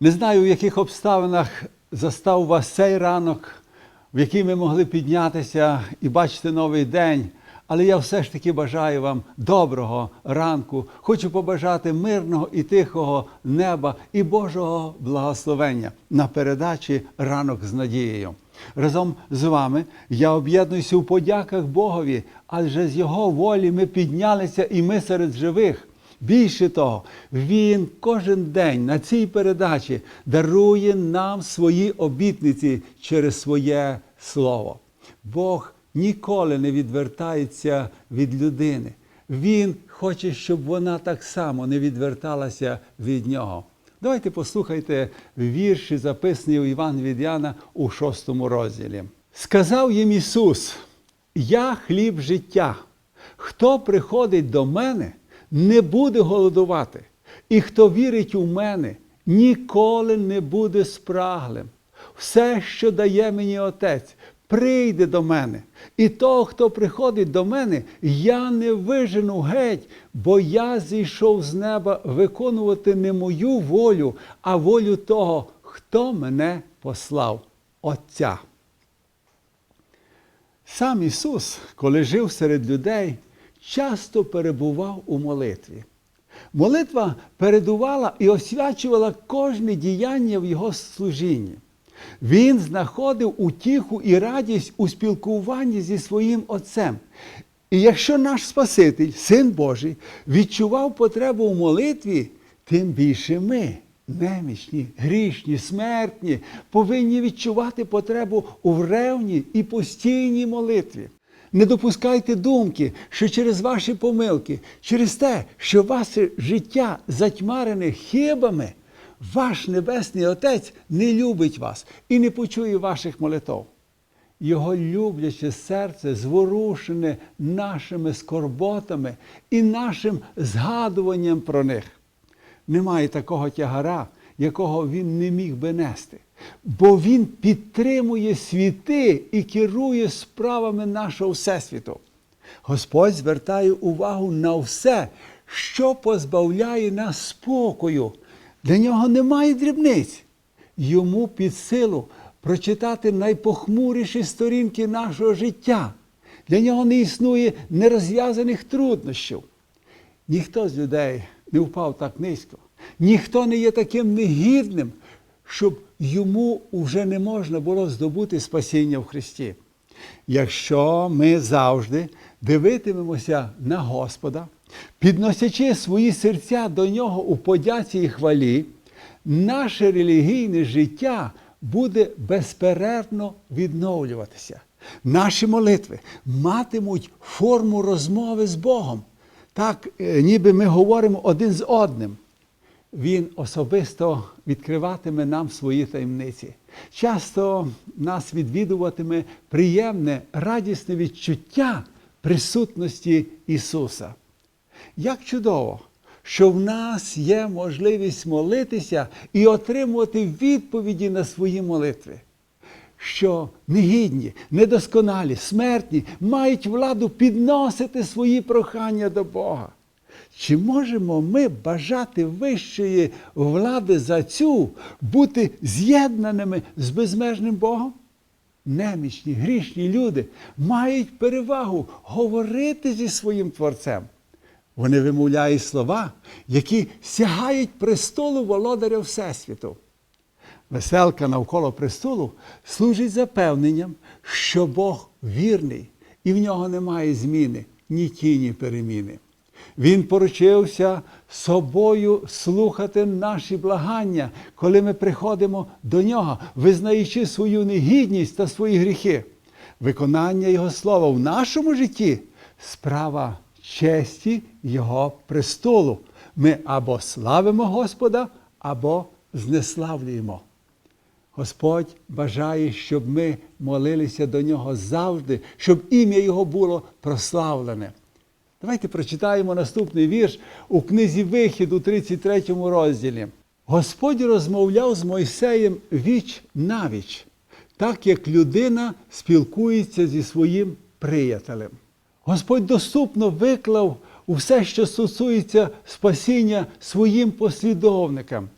Не знаю, в яких обставинах застав вас цей ранок, в який ми могли піднятися і бачити новий день. Але я все ж таки бажаю вам доброго ранку. Хочу побажати мирного і тихого неба і Божого благословення на передачі ранок з надією. Разом з вами я об'єднуюся у подяках Богові, адже з Його волі ми піднялися і ми серед живих. Більше того, Він кожен день на цій передачі дарує нам свої обітниці через своє слово. Бог ніколи не відвертається від людини. Він хоче, щоб вона так само не відверталася від нього. Давайте послухайте вірші, записані у Іван від Яна у шостому розділі. Сказав їм Ісус: Я хліб життя. Хто приходить до мене, не буде голодувати, і хто вірить у мене, ніколи не буде спраглим. Все, що дає мені Отець, прийде до мене. І того, хто приходить до мене, я не вижену геть, бо я зійшов з неба виконувати не мою волю, а волю того, хто мене послав, Отця. Сам Ісус, коли жив серед людей, часто перебував у молитві. Молитва передувала і освячувала кожне діяння в Його служінні. Він знаходив утіху і радість у спілкуванні зі своїм Отцем. І якщо наш Спаситель, Син Божий, відчував потребу у молитві, тим більше ми, немічні, грішні, смертні, повинні відчувати потребу у ревній і постійній молитві. Не допускайте думки, що через ваші помилки, через те, що ваше життя затьмарене хибами, ваш Небесний Отець не любить вас і не почує ваших молитов. Його любляче серце зворушене нашими скорботами і нашим згадуванням про них. Немає такого тягара, якого він не міг би нести, бо він підтримує світи і керує справами нашого Всесвіту. Господь звертає увагу на все, що позбавляє нас спокою. Для нього немає дрібниць. Йому під силу прочитати найпохмуріші сторінки нашого життя. Для нього не існує нерозв'язаних труднощів. Ніхто з людей не впав так низько, ніхто не є таким негідним, щоб йому вже не можна було здобути спасіння в Христі. Якщо ми завжди дивитимемося на Господа, підносячи свої серця до Нього у подяці і хвалі, наше релігійне життя буде безперервно відновлюватися. Наші молитви матимуть форму розмови з Богом. Так, е, ніби ми говоримо один з одним. Він особисто відкриватиме нам свої таємниці. Часто нас відвідуватиме приємне, радісне відчуття присутності Ісуса. Як чудово, що в нас є можливість молитися і отримувати відповіді на свої молитви. Що негідні, недосконалі, смертні мають владу підносити свої прохання до Бога. Чи можемо ми бажати вищої влади за цю, бути з'єднаними з безмежним Богом? Немічні, грішні люди мають перевагу говорити зі своїм Творцем. Вони вимовляють слова, які сягають престолу володаря Всесвіту. Веселка навколо престолу служить запевненням, що Бог вірний і в нього немає зміни, ні тіні переміни. Він поручився собою слухати наші благання, коли ми приходимо до нього, визнаючи свою негідність та свої гріхи. Виконання Його слова в нашому житті справа честі Його престолу. Ми або славимо Господа, або знеславлюємо. Господь бажає, щоб ми молилися до нього завжди, щоб ім'я Його було прославлене. Давайте прочитаємо наступний вірш у книзі Вихід у 33 розділі. Господь розмовляв з Мойсеєм віч навіч, так як людина спілкується зі своїм приятелем. Господь доступно виклав усе, що стосується спасіння своїм послідовникам.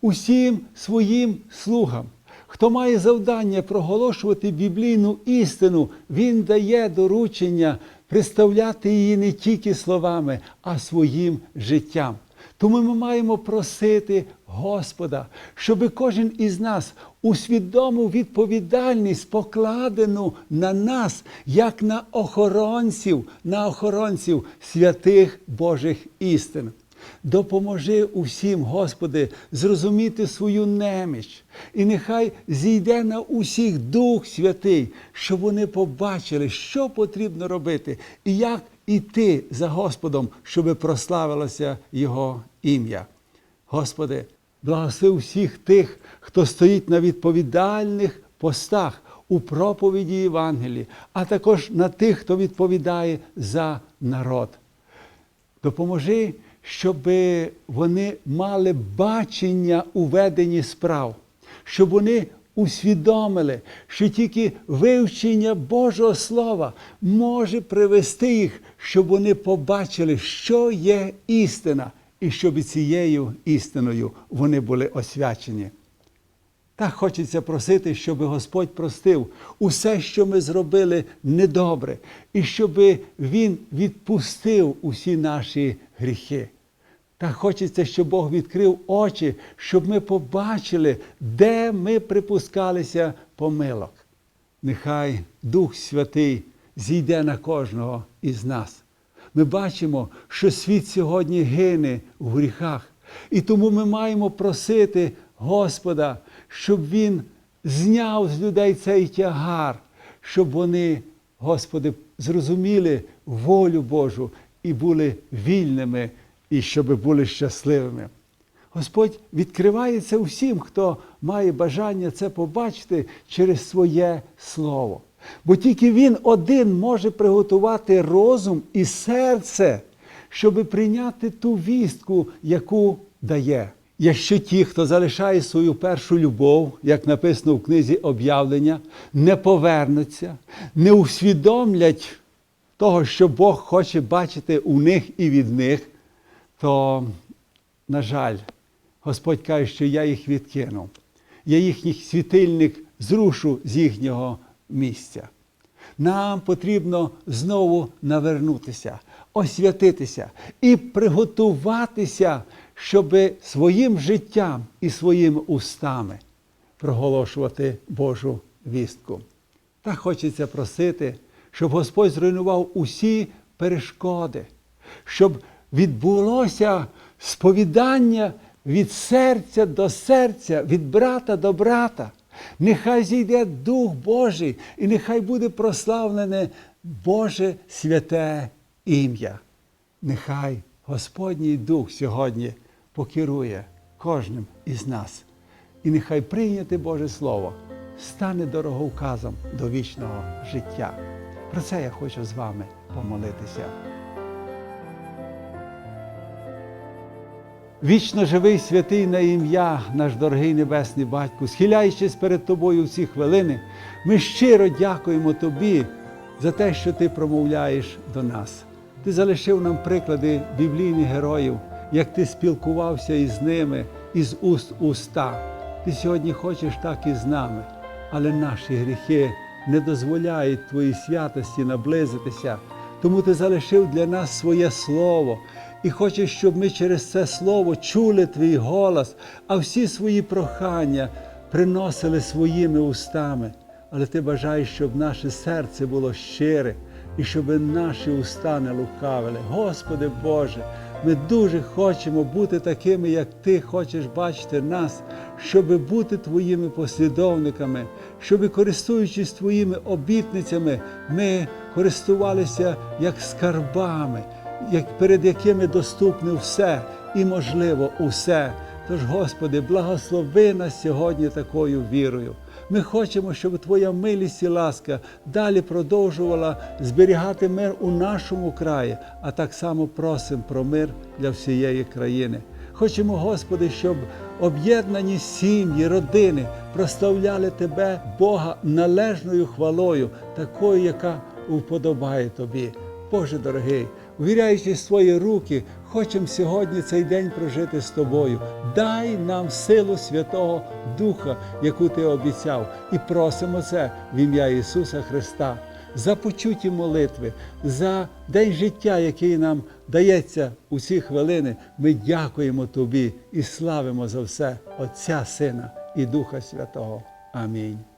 усім своїм слугам. Хто має завдання проголошувати біблійну істину, він дає доручення представляти її не тільки словами, а своїм життям. Тому ми маємо просити Господа, щоб кожен із нас усвідомив відповідальність, покладену на нас, як на охоронців, на охоронців святих Божих істин. Допоможи усім, Господи, зрозуміти свою неміч, і нехай зійде на усіх Дух Святий, щоб вони побачили, що потрібно робити, і як іти за Господом, щоб прославилося Його ім'я. Господи, благослови всіх тих, хто стоїть на відповідальних постах у проповіді Євангелії, а також на тих, хто відповідає за народ. Допоможи, щоб вони мали бачення у веденні справ, щоб вони усвідомили, що тільки вивчення Божого Слова може привести їх, щоб вони побачили, що є істина, і щоб цією істиною вони були освячені. Так хочеться просити, щоб Господь простив усе, що ми зробили недобре, і щоб Він відпустив усі наші гріхи. Так хочеться, щоб Бог відкрив очі, щоб ми побачили, де ми припускалися помилок. Нехай Дух Святий зійде на кожного із нас. Ми бачимо, що світ сьогодні гине в гріхах, і тому ми маємо просити Господа, щоб Він зняв з людей цей тягар, щоб вони, Господи, зрозуміли волю Божу і були вільними, і щоб були щасливими. Господь відкривається усім, хто має бажання це побачити через своє слово. Бо тільки Він один може приготувати розум і серце, щоб прийняти ту вістку, яку дає. Якщо ті, хто залишає свою першу любов, як написано в книзі об'явлення, не повернуться, не усвідомлять того, що Бог хоче бачити у них і від них, то, на жаль, Господь каже, що я їх відкинув. Я їхній світильник зрушу з їхнього місця. Нам потрібно знову навернутися, освятитися і приготуватися, щоб своїм життям і своїми устами проголошувати Божу вістку. Так хочеться просити, щоб Господь зруйнував усі перешкоди, щоб відбулося сповідання від серця до серця, від брата до брата. Нехай зійде Дух Божий, і нехай буде прославлене Боже святе ім'я. Нехай Господній Дух сьогодні покерує кожним із нас. І нехай прийняти Боже Слово стане дороговказом до вічного життя. Про це я хочу з вами помолитися. Вічно живий святий на ім'я, наш дорогий Небесний Батько, схиляючись перед Тобою в ці хвилини, ми щиро дякуємо Тобі за те, що Ти промовляєш до нас. Ти залишив нам приклади біблійних героїв, як ти спілкувався із ними із уст уста. Ти сьогодні хочеш так і з нами, але наші гріхи не дозволяють Твоїй святості наблизитися. Тому ти залишив для нас своє слово і хочеш, щоб ми через це слово чули твій голос, а всі свої прохання приносили своїми устами. Але ти бажаєш, щоб наше серце було щире і щоб наші уста не лукавили. Господи Боже, ми дуже хочемо бути такими, як Ти хочеш бачити нас, щоб бути Твоїми послідовниками, щоб, користуючись Твоїми обітницями, ми користувалися як скарбами, як перед якими доступне все і можливо усе. Тож, Господи, благослови нас сьогодні такою вірою. Ми хочемо, щоб Твоя милість і ласка далі продовжувала зберігати мир у нашому краї, а так само просимо про мир для всієї країни. Хочемо, Господи, щоб об'єднані сім'ї, родини прославляли Тебе, Бога, належною хвалою, такою, яка вподобає Тобі. Боже дорогий, увіряючи свої руки, хочемо сьогодні цей день прожити з тобою. Дай нам силу Святого Духа, яку ти обіцяв, і просимо це в ім'я Ісуса Христа. За почуті молитви, за день життя, який нам дається у ці хвилини, ми дякуємо Тобі і славимо за все Отця, Сина і Духа Святого. Амінь.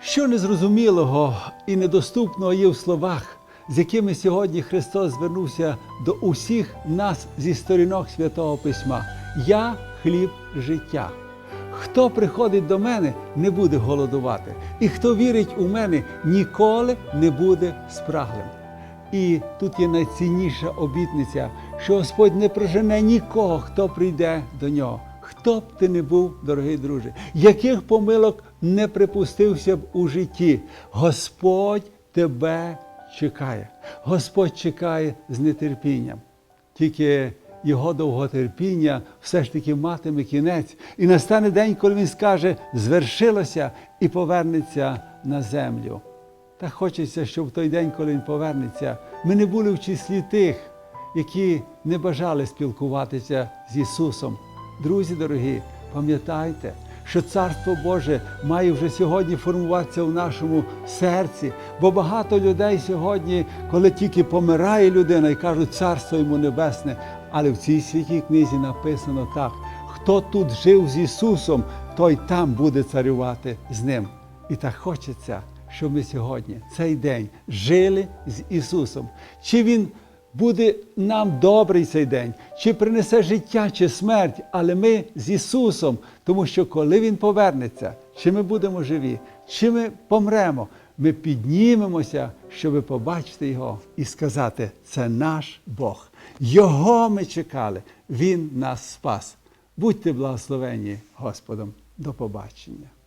Що незрозумілого і недоступного є в словах, з якими сьогодні Христос звернувся до усіх нас зі сторінок Святого Письма. Я хліб життя. Хто приходить до мене, не буде голодувати, і хто вірить у мене, ніколи не буде спраглим. І тут є найцінніша обітниця, що Господь не прожене нікого, хто прийде до нього. Хто б ти не був, дорогий друже, яких помилок не припустився б у житті, Господь тебе чекає. Господь чекає з нетерпінням. Тільки його довготерпіння все ж таки матиме кінець. І настане день, коли він скаже, звершилося і повернеться на землю. Та хочеться, щоб в той день, коли він повернеться, ми не були в числі тих, які не бажали спілкуватися з Ісусом. Друзі дорогі, пам'ятайте, що Царство Боже має вже сьогодні формуватися в нашому серці, бо багато людей сьогодні, коли тільки помирає людина і кажуть Царство йому небесне, але в цій святій книзі написано так: хто тут жив з Ісусом, той там буде царювати з ним. І так хочеться, щоб ми сьогодні, цей день, жили з Ісусом. Чи Він буде нам добрий цей день, чи принесе життя, чи смерть, але ми з Ісусом, тому що коли Він повернеться, чи ми будемо живі, чи ми помремо, ми піднімемося, щоб побачити Його і сказати: це наш Бог. Його ми чекали, Він нас спас. Будьте благословені Господом. До побачення.